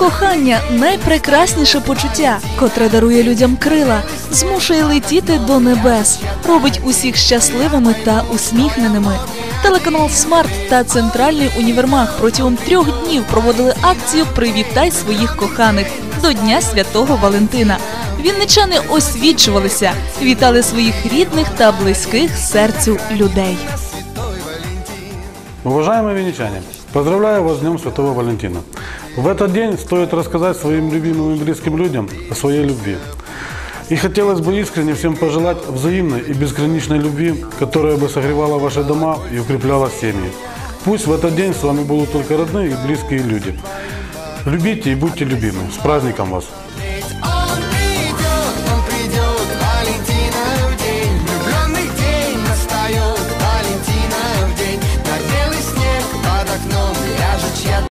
Кохання найпрекрасніше почуття, котре дарує людям крила, змушує летіти до небес, робить усіх щасливими та усміхненими. Телеканал Смарт та центральний універмаг протягом трьох днів проводили акцію Привітай своїх коханих до Дня Святого Валентина. Вінничани освічувалися, вітали своїх рідних та близьких серцю людей. Уважаемые венечане, поздравляю вас с Днем Святого Валентина. В этот день стоит рассказать своим любимым и близким людям о своей любви. И хотелось бы искренне всем пожелать взаимной и безграничной любви, которая бы согревала ваши дома и укрепляла семьи. Пусть в этот день с вами будут только родные и близкие люди. Любите и будьте любимы. С праздником вас!